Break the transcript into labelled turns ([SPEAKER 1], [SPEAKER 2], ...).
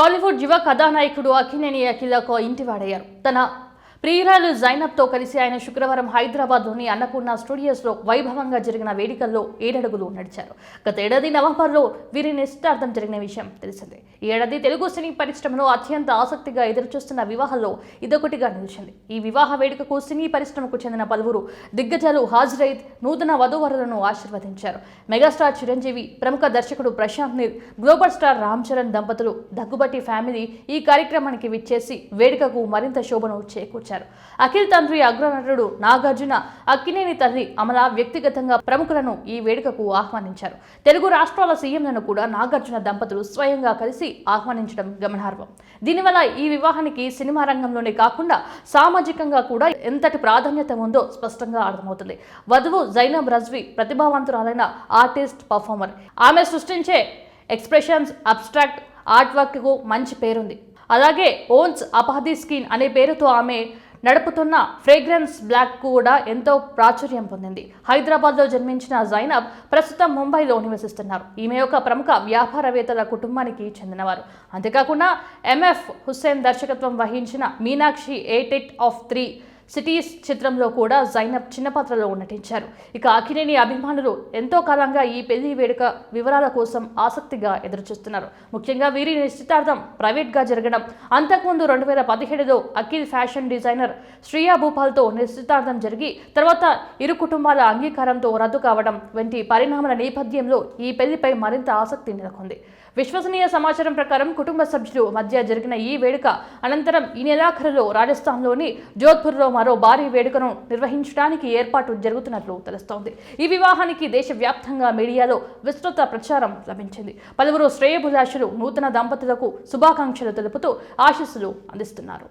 [SPEAKER 1] టాలీవుడ్ యువ కథానాయకుడు అఖినేని అఖిలకు ఇంటివాడయ్యారు. తన ప్రియురాలు జైనబ్తో కలిసి ఆయన శుక్రవారం హైదరాబాద్లోని అన్నపూర్ణ స్టూడియోస్లో వైభవంగా జరిగిన వేడుకల్లో ఏడడుగులు నడిచారు. గత ఏడాది నవంబర్లో వీరి నిశ్చితార్థం జరిగిన విషయం తెలిసిందే. ఈ ఏడాది తెలుగు సినీ పరిశ్రమలో అత్యంత ఆసక్తిగా ఎదురుచూస్తున్న వివాహాల్లో ఇదొకటిగా నిలిచింది. ఈ వివాహ వేడుకకు సినీ పరిశ్రమకు చెందిన పలువురు దిగ్గజాలు హాజరై నూతన వధూవరులను ఆశీర్వదించారు. మెగాస్టార్ చిరంజీవి ప్రముఖ దర్శకుడు ప్రశాంత్ నీర్ గ్లోబల్ స్టార్ రామ్ చరణ్ దంపతులు దగ్గుబట్టి ఫ్యామిలీ ఈ కార్యక్రమానికి విచ్చేసి వేడుకకు మరింత శోభను చేకూర్చారు. అఖిల్ తండ్రి అగ్రనటుడు నాగార్జున అక్కినేని తల్లి అమల వ్యక్తిగతంగా ప్రముఖులను ఈ వేడుకకు ఆహ్వానించారు. తెలుగు రాష్ట్రాల సీఎంలను కూడా నాగార్జున దంపతులు స్వయంగా కలిసి ఆహ్వానించడం గమనార్హం. దీనివల్ల ఈ వివాహానికి సినిమా రంగంలోనే కాకుండా సామాజికంగా కూడా ఎంతటి ప్రాధాన్యత ఉందో స్పష్టంగా అర్థమవుతుంది. వధువు జైనబ్ రజ్వి ప్రతిభావంతురాలైన ఆర్టిస్ట్ పర్ఫార్మర్. ఆమె సృష్టించే ఎక్స్ప్రెషన్స్ అబ్స్ట్రాక్ట్ ఆర్ట్ వర్క్కు మంచి పేరుంది. అలాగే ఓన్స్ అపాధి స్కిన్ అనే పేరుతో ఆమె నడుపుతున్న ఫ్రేగ్రెన్స్ బ్లాక్ కూడా ఎంతో ప్రాచుర్యం పొందింది. హైదరాబాద్లో జన్మించిన జైనబ్ ప్రస్తుతం ముంబైలో నివసిస్తున్నారు. ఈమె ఒక ప్రముఖ వ్యాపారవేత్తల కుటుంబానికి చెందినవారు. అంతేకాకుండా ఎంఎఫ్ హుస్సేన్ దర్శకత్వం వహించిన Meenaxi a tale of three cities చిత్రంలో కూడా జైనబ్ చిన్న పాత్రలో నటించారు. ఇక అఖినేని అభిమానులు ఎంతో కాలంగా ఈ పెళ్ళి వేడుక వివరాల కోసం ఆసక్తిగా ఎదురుచూస్తున్నారు. ముఖ్యంగా వీరి నిశ్చితార్థం ప్రైవేట్గా జరగడం. అంతకుముందు రెండు వేల పదిహేడులో అఖిల్ ఫ్యాషన్ డిజైనర్ శ్రియా భూపాల్తో నిశ్చితార్థం జరిగి తర్వాత ఇరు కుటుంబాల అంగీకారంతో రద్దు కావడం వంటి పరిణామాల నేపథ్యంలో ఈ పెళ్ళిపై మరింత ఆసక్తి నెలకొంది. విశ్వసనీయ సమాచారం ప్రకారం కుటుంబ సభ్యులు మధ్య జరిగిన ఈ వేడుక అనంతరం ఈ నెలాఖరులో రాజస్థాన్లోని జోధ్పూర్లో మరో భారీ వేడుకను నిర్వహించడానికి ఏర్పాటు జరుగుతున్నట్లు తెలుస్తోంది. ఈ వివాహానికి దేశవ్యాప్తంగా మీడియాలో విస్తృత ప్రచారం లభించింది. పలువురు శ్రేయభిలాషులు నూతన దంపతులకు శుభాకాంక్షలు తెలుపుతూ ఆశీస్సులు అందిస్తున్నారు.